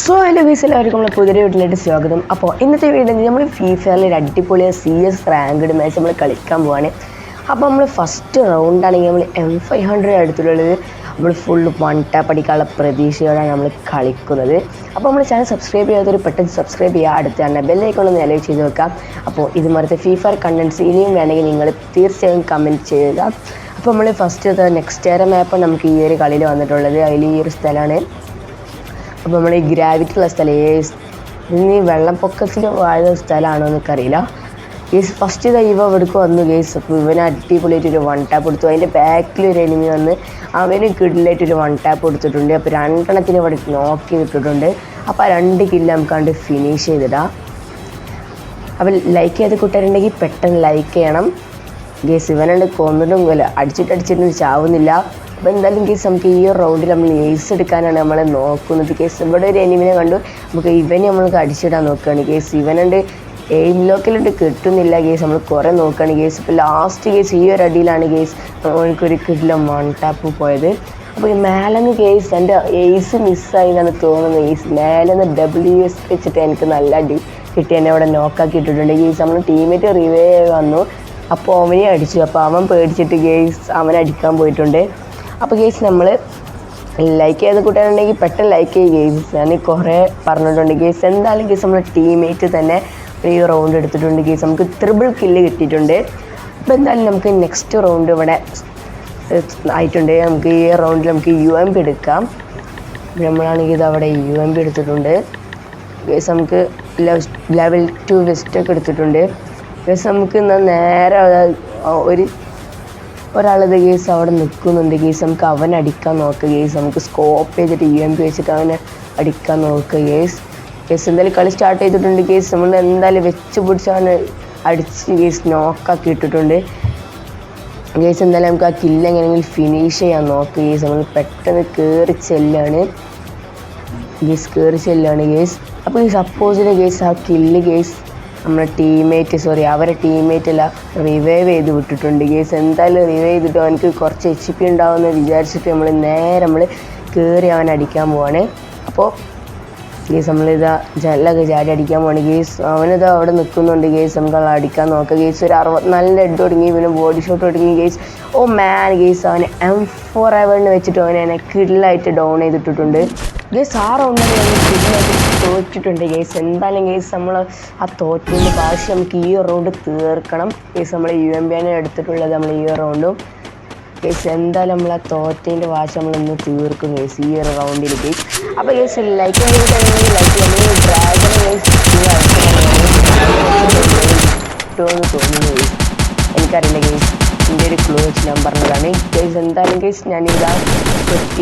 So എന്റെ Weiss എല്ലാവർക്കും നമ്മൾ പുതിയ വീട്ടിലേക്ക് സ്വാഗതം. അപ്പോൾ ഇന്നത്തെ വീഡിയോ നമ്മൾ ഫ്രീ ഫയറിൽ ഒരു അടിപൊളിയ സി എസ് റാങ്ക്ഡ് മാച്ച് നമ്മൾ കളിക്കാൻ പോവാണ്. അപ്പോൾ നമ്മൾ ഫസ്റ്റ് റൗണ്ട് ആണെങ്കിൽ നമ്മൾ എം ഫൈവ് ഹൺഡ്രഡ് അടുത്തുള്ളത് നമ്മൾ ഫുൾ വൺ ടാപ്പ് അടിക്കാനുള്ള പ്രതീക്ഷയോടാണ് നമ്മൾ കളിക്കുന്നത്. അപ്പോൾ നമ്മൾ ചാനൽ സബ്സ്ക്രൈബ് ചെയ്യാത്തൊരു പെട്ടെന്ന് സബ്സ്ക്രൈബ് ചെയ്യുക. അടുത്ത് തന്നെ ബെല്ലൈക്കൊന്ന് നിലവിൽ ചെയ്ത് വെക്കാം അപ്പോൾ ഇതുമാരത്തെ ഫ്രീ ഫയർ കണ്ടൻസ് ഇനിയും വേണമെങ്കിൽ നിങ്ങൾ തീർച്ചയായും കമന്റ് ചെയ്യുക. അപ്പോൾ നമ്മൾ ഫസ്റ്റ് നെക്സ്റ്റ് ഇയർ മാപ്പ് നമുക്ക് ഈ ഒരു കളിയിൽ വന്നിട്ടുള്ളത്. അതിൽ ഈ ഒരു സ്ഥലമാണ്. അപ്പോൾ നമ്മൾ ഈ ഗ്രാവിറ്റി ഉള്ള സ്ഥലം ഇനി വെള്ളപ്പൊക്കത്തിൽ വാഴുന്ന സ്ഥലമാണോ എന്നൊക്കെ ഗേസ് ഫസ്റ്റ് ഇവ ഇവിടേക്ക് വന്നു ഗേസ് അപ്പോൾ ഇവന് അടിപൊളിയായിട്ട് ഒരു വൺ ടാപ്പ് കൊടുത്തു അതിന്റെ ബാക്കിൽ ഒരു എനിമി വന്ന് അവന് കിഡിലായിട്ട് ഒരു വൺ ടാപ്പ് കൊടുത്തിട്ടുണ്ട്. അപ്പോൾ രണ്ടെണ്ണത്തിന് ഇവിടെ നോക്കി നിൽക്കിട്ടുണ്ട് അപ്പോൾ ആ രണ്ട് കില്ല് നമുക്ക് കണ്ട് ഫിനിഷ് ചെയ്തിടാം. അപ്പോൾ ലൈക്ക് ചെയ്ത് കൂട്ടാരുണ്ടെങ്കിൽ പെട്ടെന്ന് ലൈക്ക് ചെയ്യണം. ഗേസ് ഇവനുണ്ട് കൊന്നിട്ടും അടിച്ചിട്ട് അടിച്ചിട്ടൊന്നും ചാവുന്നില്ല. അപ്പോൾ എന്തായാലും കേസ് നമുക്ക് ഈ ഒരു റൗണ്ടിൽ നമ്മൾ ഏസ് എടുക്കാനാണ് നമ്മൾ നോക്കുന്നത്. കേസ് ഇവിടെ ഒരു എനിമിനെ കണ്ടു. നമുക്ക് ഇവനെ നമ്മൾക്ക് അടിച്ചിടാൻ നോക്കുകയാണ്. കേസ് ഇവനുണ്ട്. എയിം ലോക്കിലുണ്ട് കിട്ടുന്നില്ല കേസ് നമ്മൾ കുറേ നോക്കുകയാണ് കേസ് ഇപ്പോൾ ലാസ്റ്റ് കേസ് ഈ ഒരു അടിയിലാണ് കേസ് നമുക്കൊരു കിട്ടില്ല വൺ ടാപ്പ് പോയത്. അപ്പോൾ ഈ മേലെന്ന് കേസ് എന്റെ എയ്സ് മിസ്സായി എന്നാണ് തോന്നുന്നത്. കേസ് മേലെന്ന് ഡബ്ല്യു എസ് വെച്ചിട്ട് എനിക്ക് നല്ല അടി കിട്ടി. എന്നെ അവിടെ നോക്കാക്കി ഇട്ടിട്ടുണ്ട്. കേസ് നമ്മൾ ടീമേറ്റ് റിവേ വന്നു. അപ്പോൾ അവനെ അടിച്ചു. അപ്പോൾ അവൻ പേടിച്ചിട്ട് കേസ് അവൻ അടിക്കാൻ പോയിട്ടുണ്ട്. അപ്പോൾ ഗെയ്സ് നമ്മൾ ലൈക്ക് ചെയ്ത് കൂട്ടാനുണ്ടെങ്കിൽ പെട്ടെന്ന് ലൈക്ക് ചെയ്യുക ഗെയ്സ് ഞാൻ കുറേ പറഞ്ഞിട്ടുണ്ട് ഗെയ്സ് എന്തായാലും ഗെയ്സ് നമ്മുടെ ടീമേറ്റ് തന്നെ ഒരു റൗണ്ട് എടുത്തിട്ടുണ്ട് ഗെയ്സ് നമുക്ക് ത്രിബിൾ കില്ല് കിട്ടിയിട്ടുണ്ട്. അപ്പോൾ എന്തായാലും നമുക്ക് നെക്സ്റ്റ് റൗണ്ട് ഇവിടെ ആയിട്ടുണ്ട്. നമുക്ക് ഈ റൗണ്ടിൽ നമുക്ക് യു എം പി എടുക്കാം. നമ്മളാണെങ്കിൽ ഇത് അവിടെ യു എം പി എടുത്തിട്ടുണ്ട്. ഗേസ് നമുക്ക് ലെവൽ ടു വെസ്റ്റൊക്കെ എടുത്തിട്ടുണ്ട്. ഗേസ് നമുക്ക് എന്നാൽ നേരെ ഒരു ഒരാളത് കേസ് അവിടെ നിൽക്കുന്നുണ്ട് കേസ് നമുക്ക് അവൻ അടിക്കാൻ നോക്കുക കേസ് നമുക്ക് സ്കോപ്പ് ചെയ്തിട്ട് യു എം പി വെച്ചിട്ട് അവനെ അടിക്കാൻ നോക്കുക കേസ് കേസ് എന്തായാലും കളി സ്റ്റാർട്ട് ചെയ്തിട്ടുണ്ട്. കേസ് നമ്മൾ എന്തായാലും വെച്ച് പിടിച്ച് പിടിച്ചാണ് അടിച്ച് കേസ് നോക്കാക്കി ഇട്ടിട്ടുണ്ട്. കേസ് എന്തായാലും നമുക്ക് ആ കില്ല് എങ്ങനെയെങ്കിലും ഫിനിഷ് ചെയ്യാൻ നോക്കുക കേസ് നമ്മൾ പെട്ടെന്ന് കയറി ചെല്ലാണ്. കേസ് കയറി ചെല്ലാണ് കേസ് അപ്പോൾ ഈ സപ്പോസിന് കേസ് ആ കില്ല് ഗേസ് നമ്മുടെ ടീമേറ്റ് സോറി അവരെ ടീമേറ്റ് അല്ല റിവൈവ് ചെയ്ത് വിട്ടിട്ടുണ്ട്. ഗേസ് എന്തായാലും റിവൈവ് ചെയ്തിട്ട് അവനക്ക് കുറച്ച് എച്ച് പി ഉണ്ടാവുമെന്ന് വിചാരിച്ചിട്ട് നമ്മൾ നേരെ നമ്മൾ കയറി അവൻ അടിക്കാൻ പോവാണ്. അപ്പോൾ ഗേസ് നമ്മളിതാ ജനലൊക്കെ ചാടി അടിക്കാൻ പോകണം ഗേസ് അവനിതാ അവിടെ നിൽക്കുന്നുണ്ട് ഗേസ് നമുക്ക് അടിക്കാൻ നോക്കാം. ഗേസ് ഒരു അറുപത്തിനാലിന്റെ ഹെഡ് തുടങ്ങി. പിന്നെ ബോഡി ഷോട്ട് തുടങ്ങി. ഗേസ് ഓ മാൻ ഗേസ് അവനെ എം ഫോർ എവറിന് വെച്ചിട്ട് അവനെ എന്നെ കിഡിലായിട്ട് ഡൗൺ ചെയ്തിട്ടിട്ടുണ്ട്. ഗേസ് ആ റൗണ്ടിൽ തോറ്റിട്ടുണ്ട് ഗേസ് എന്തായാലും ഗേസ് നമ്മൾ ആ തോറ്റിന്റെ ഭാഷ നമുക്ക് ഈ റൗണ്ട് തീർക്കണം. ഗേസ് നമ്മൾ യു എം ബി ആണ് എടുത്തിട്ടുള്ളത് നമ്മൾ ഈ റൗണ്ടും ഗേസ് എന്തായാലും നമ്മൾ ആ തോറ്റേന്റെ വാശ നമ്മൾ ഇന്ന് തീർക്കും. ഗേസ് ഈ ഒരു റൗണ്ടിൽ ഗേസ് അപ്പോൾ ഗേസ് ലൈക്ക് ചെയ്തിട്ടുണ്ടെങ്കിൽ ലൈക്ക് ചെയ്യുന്നത് ഡ്രാഗൺ തോന്നുന്നു എനിക്കറിയില്ല ഗേസ് എന്റെ ഒരു ക്ലൂ വെച്ച് ഞാൻ പറഞ്ഞതാണ്. ഗേസ് എന്തായാലും ഗേസ് ഞാൻ ഇതാ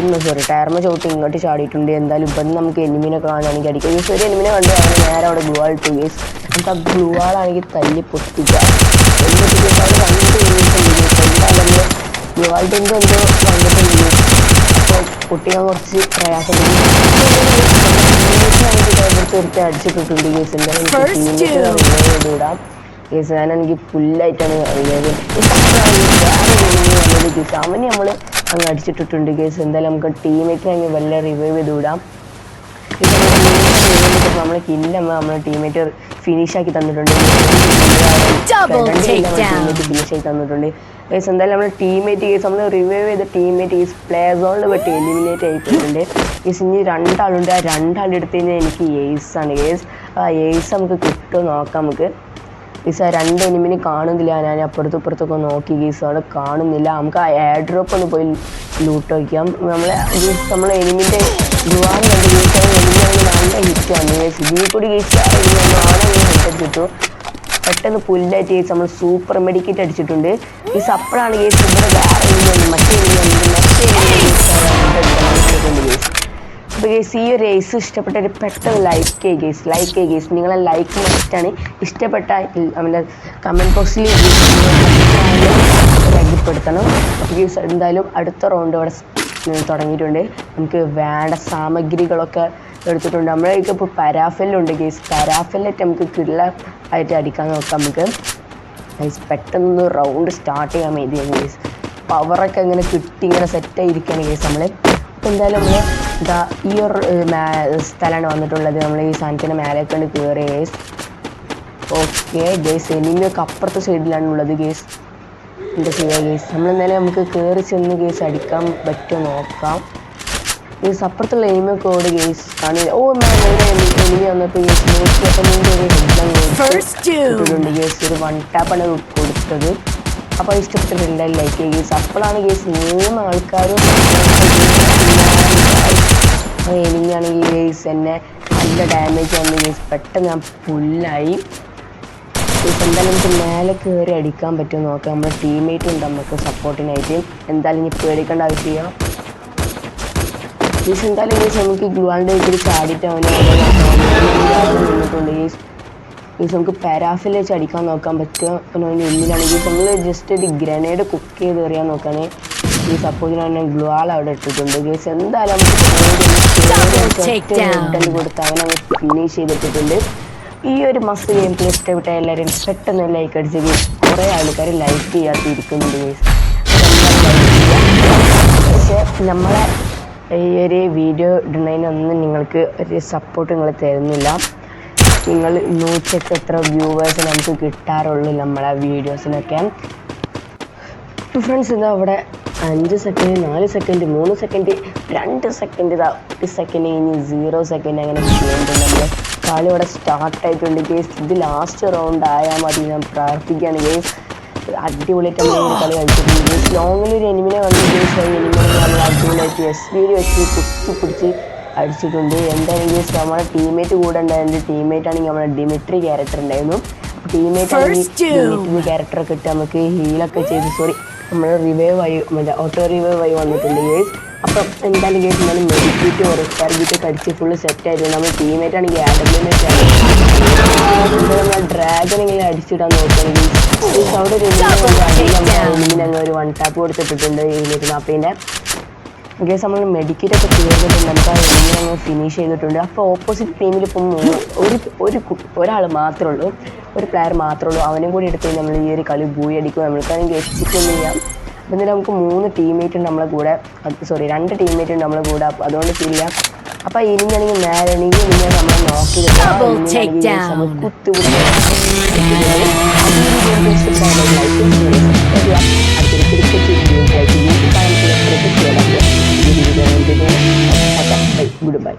ഇന്ന് സോറി ടയർമ ചോട്ട് ഇങ്ങോട്ട് ചാടിയിട്ടുണ്ട്. എന്തായാലും ഇപ്പം നമുക്ക് എനിമിനെ കാണുകയാണെങ്കിൽ അടിക്കാം. ഗേസ് ഒരു എനിമിനെ കണ്ടു കഴിഞ്ഞാൽ നേരെ അവിടെ ഗ്ലൂ ആൾ ഇട്ടു. ഗേസ് നമുക്ക് ആ ഗ്ലൂ ആളാണെങ്കിൽ തല്ലി രണ്ട് എന്തായാലും ഗ്ലൂ യുവാൾട്ടിന്റെ എന്തോ അപ്പോൾ കുട്ടികൾ കുറച്ച് പ്രയാസം തീർച്ചയായും അടിച്ചിട്ടിട്ടുണ്ട് കേസ് ഇടാം കേസ് ഞാൻ എനിക്ക് ഫുള്ളായിട്ടാണ് അറിയാത് കേസ് അവന് നമ്മൾ അങ്ങ് അടിച്ചിട്ടിട്ടുണ്ട് കേസ് എന്തായാലും നമുക്ക് ടീമേറ്റിനെ അങ്ങ് വല്ല റിവൈവ് ചെയ്ത് വിടാം നമ്മളെ കില്ല നമ്മളെ ടീമേറ്റ് ഫിനിഷ് ആക്കി തന്നിട്ടുണ്ട്. ഫിനിഷ് ആക്കി തന്നിട്ടുണ്ട്. ഗൈസ് എന്തായാലും നമ്മുടെ ടീമേറ്റ് കേസ് നമ്മൾ റിവൈവ് ചെയ്ത ടീമേറ്റ് കേസ് പ്ലേ സോണിൽ പെട്ട് എലിമിനേറ്റ് ആയിട്ടുണ്ട് ഗൈസ് ഇനി രണ്ടാളുണ്ട്. ആ രണ്ടാളുടെ അടുത്ത് കഴിഞ്ഞാൽ എനിക്ക് എയ്സ് ആണ്. ഗൈസ് ആ എയ്സ് നമുക്ക് കിട്ടുമോ നോക്കാം നമുക്ക്. ഗീസ് ആ രണ്ട് എനിമിനെ കാണുന്നില്ല. ഞാൻ അപ്പുറത്തും ഇപ്പുറത്തൊക്കെ നോക്കി. ഗീസ് അവിടെ കാണുന്നില്ല. നമുക്ക് ആ എയർ ഡ്രോപ്പ് ഒന്ന് പോയി ലൂട്ട് വയ്ക്കാം നമ്മളെ ഗീസ് നമ്മളെ എനിമിന്റെ പെട്ടെന്ന് പുല്ലായിട്ട് ഗീസ് നമ്മൾ സൂപ്പർ മെഡിക്കേറ്റ് അടിച്ചിട്ടുണ്ട് ഈ സപ്പറാണ് ഗീസ് ഇവിടെ വേറെ മറ്റേ മറ്റേ ഈ ഒരു റേസ് ഇഷ്ടപ്പെട്ട ഒരു പെട്ടെന്ന് ലൈക്ക് ചെയ്യുക ഗേസ് ലൈക്ക് ചെയ്യുക ഗേസ് നിങ്ങളെ ലൈക്ക് മസ്റ്റാണ് ഇഷ്ടപ്പെട്ട നമ്മുടെ കമന്റ് ബോക്സിൽ രേഖപ്പെടുത്തണം ഗേസ് എന്തായാലും അടുത്ത റൗണ്ട് ഇവിടെ സ് തുടങ്ങിയിട്ടുണ്ട്. നമുക്ക് വേണ്ട സാമഗ്രികളൊക്കെ എടുത്തിട്ടുണ്ട്. നമ്മളെ ഇപ്പോൾ പരാഫെല്ലുണ്ട് ഗേസ് പരാഫെല്ലായിട്ട് നമുക്ക് കിള്ള ആയിട്ട് അടിക്കാൻ നോക്കാം നമുക്ക്. ഗൈസ് പെട്ടെന്ന് റൗണ്ട് സ്റ്റാർട്ട് ചെയ്യാൻ വേണ്ടി ഗൈസ് പവറൊക്കെ ഇങ്ങനെ കിട്ടി ഇങ്ങനെ സെറ്റായിരിക്കുകയാണ് ഗൈസ് നമ്മൾ അപ്പോൾ എന്തായാലും നമ്മൾ ഇതാ ഈ ഒരു സ്ഥലമാണ് വന്നിട്ടുള്ളത്. നമ്മൾ ഈ സാധനത്തിന്റെ മേലെ കൊണ്ട് കയറി ഗേസ് ഓക്കെ ഗേസ് എനിക്ക് അപ്പുറത്തെ സൈഡിലാണ് ഉള്ളത് ഗേസ് എന്താ ചെയ്യുക ഗേസ് നമ്മൾ എന്തായാലും നമുക്ക് കയറി ചെന്ന് ഗേസ് അടിക്കാൻ പറ്റുമോ നോക്കാം. ഗേസ് അപ്പുറത്തുള്ള എനിമിയൊക്കെ ഓട് ഗേസ് കാണില്ല ഓ എനിമി വന്നപ്പോൾ ഗേസ് ഒരു ഗേസ് വൺ ടാപ്പാണ് കൊടുത്തത് അപ്പോൾ ഇഷ്ടപ്പെട്ടിട്ടുണ്ട് ലൈക്ക് ഗേസ് അപ്പോഴാണ് ഗേസ് മൂന്ന് ആൾക്കാരും എനിക്കാണെങ്കിൽ ഗേസ് എന്നെ നല്ല ഡാമേജ് വന്നു ഗേസ് പെട്ടെന്ന് ഞാൻ ഫുള്ളായി ഗേസ് എന്തായാലും നമുക്ക് മേലെ കയറി അടിക്കാൻ പറ്റുമോ നോക്കാം. നമ്മുടെ ടീംമേറ്റ് ഉണ്ട് നമുക്ക് സപ്പോർട്ടിനായിട്ട് എന്തായാലും ഇനി പേടിക്കേണ്ട ആവശ്യമില്ല. ഗേസ് എന്തായാലും ഗേസ് നമുക്ക് ഗ്ലുവാളിന്റെ ഇതിൽ ചാടിയിട്ട് അവനെ നിന്നിട്ടുണ്ട്. ഗേസ് ഗേസ് നമുക്ക് പാരാഫിൽ വെച്ച് അടിക്കാൻ നോക്കാൻ പറ്റുക പിന്നെ ഉള്ളിലാണെങ്കിൽ നമ്മൾ ജസ്റ്റ് ഒരു ഗ്രനേഡ് കുക്ക് ചെയ്ത് എറിയാൻ നോക്കുകയാണ് ഈ സപ്പോസിന് അവനെ ഗ്ലുവാൾ അവിടെ ഇട്ടിട്ടുണ്ട്. ഗേസ് എന്തായാലും. നമുക്ക് കൊടുത്ത് അവനെ ഫിനിഷ് ചെയ്തിട്ടിട്ടുണ്ട് ഈ ഒരു മസ് ഗെയിം പ്ലേ ഇഷ്ടപ്പെട്ട എല്ലാവരും പെട്ടെന്ന് ലൈക്ക് അടിച്ച് ഗെയിം കുറേ ആൾക്കാർ ലൈക്ക് ചെയ്യാത്തിരിക്കുന്നുണ്ട് ഗേസ് പക്ഷേ നമ്മളെ ഈ ഒരു വീഡിയോ ഇടുന്നതിനൊന്നും നിങ്ങൾക്ക് ഒരു സപ്പോർട്ട് നിങ്ങൾ തരുന്നില്ല. നിങ്ങൾ നൂറ്റൊക്കെ എത്ര വ്യൂവേഴ്സ് നമുക്ക് കിട്ടാറുള്ളൂ നമ്മളെ വീഡിയോസിനൊക്കെ ഫ്രണ്ട്സ് ഇതാ അവിടെ അഞ്ച് സെക്കൻഡ് നാല് സെക്കൻഡ് മൂന്ന് സെക്കൻഡ് രണ്ട് സെക്കൻഡ് ഇതാ ഒരു സെക്കൻഡ് കഴിഞ്ഞ് സീറോ സെക്കൻഡ് അങ്ങനെ നമ്മൾ കളി ഇവിടെ സ്റ്റാർട്ട് ആയിട്ടുണ്ട്. ഗേസ് ഇത് ലാസ്റ്റ് റൗണ്ട് ആയാൽ മതി. ഞാൻ പ്രാർത്ഥിക്കുകയാണ് ഗേസ് അടിപൊളിയായിട്ട് നമ്മൾ കളി കളിച്ചിട്ടുണ്ട്. ഗേസ് ലോങ്ങിൽ ഒരു എനിമിനെ വന്ന് ഗേസ് എനിമിനെ നമ്മൾ അടിപൊളിയായിട്ട് എസ് ബി ഡി വെച്ച് കുത്തി പിടിച്ച് അടിച്ചിട്ടുണ്ട്. എന്തായാലും ഗേസ് നമ്മുടെ ടീമേറ്റ് കൂടെ ഉണ്ടായിരുന്നു ടീമേറ്റ് ആണെങ്കിൽ നമ്മുടെ ഡിമിട്രി ക്യാരക്ടർ ഉണ്ടായിരുന്നു. ടീമേറ്റ്. ആണെങ്കിൽ ക്യാരക്ടറൊക്കെ ഇട്ട് നമുക്ക് ഹീലൊക്കെ ചെയ്ത്. സോറി നമ്മൾ റിവൈവ് ആയി മറ്റേ ഓട്ടോ റിവൈവ് ആയി വന്നിട്ടുണ്ട് ഗേസ് അപ്പം എന്തായാലും ഗേസ് മെഡിക്കേറ്റ് ഒരു ഒക്കെ കടിച്ച് ഫുള്ള് സെറ്റ് ആയിരുന്നു നമ്മൾ ടീമേറ്റ് ആണെങ്കിൽ നമ്മൾ ഡ്രാഗൺ ഇങ്ങനെ അടിച്ചിടാൻ നോക്കുകയാണെങ്കിൽ അവിടെ ഒരു അങ്ങ് ഒരു വൺ ടാപ്പ് കൊടുത്തിട്ടുണ്ട് ഇരുന്നൂറ്റി നാൽപ്പതിന്റെ ഗേസ് നമ്മൾ മെഡിക്കേറ്റ് ഒക്കെ തീർന്നിട്ടുണ്ട് നമുക്ക് ആ എലിമിനെ അങ്ങ് ഫിനിഷ് ചെയ്തിട്ടുണ്ട്. അപ്പോൾ ഓപ്പോസിറ്റ് ടീമിൽ ഇപ്പം ഒരു ഒരു ഒരാൾ മാത്രമേ ഉള്ളൂ. ഒരു പ്ലെയർ മാത്രമേ ഉള്ളൂ. അവനും കൂടി എടുത്ത് നമ്മൾ ഈ ഒരു കളി ബൂയി അടിക്കും നമ്മൾക്കാണെങ്കിൽ എക്സിക്കൊന്നും ചെയ്യാം അപ്പം നമുക്ക് മൂന്ന് ടീംമേറ്റ് ഉണ്ട് നമ്മളെ കൂടെ. സോറി രണ്ട് ടീംമേറ്റ് ഉണ്ട് നമ്മളെ കൂടെ. അതുകൊണ്ട് ഫീൽ അപ്പം ഇനിയാണെങ്കിൽ നേരെ നോക്കി ഗുഡ് ബൈ.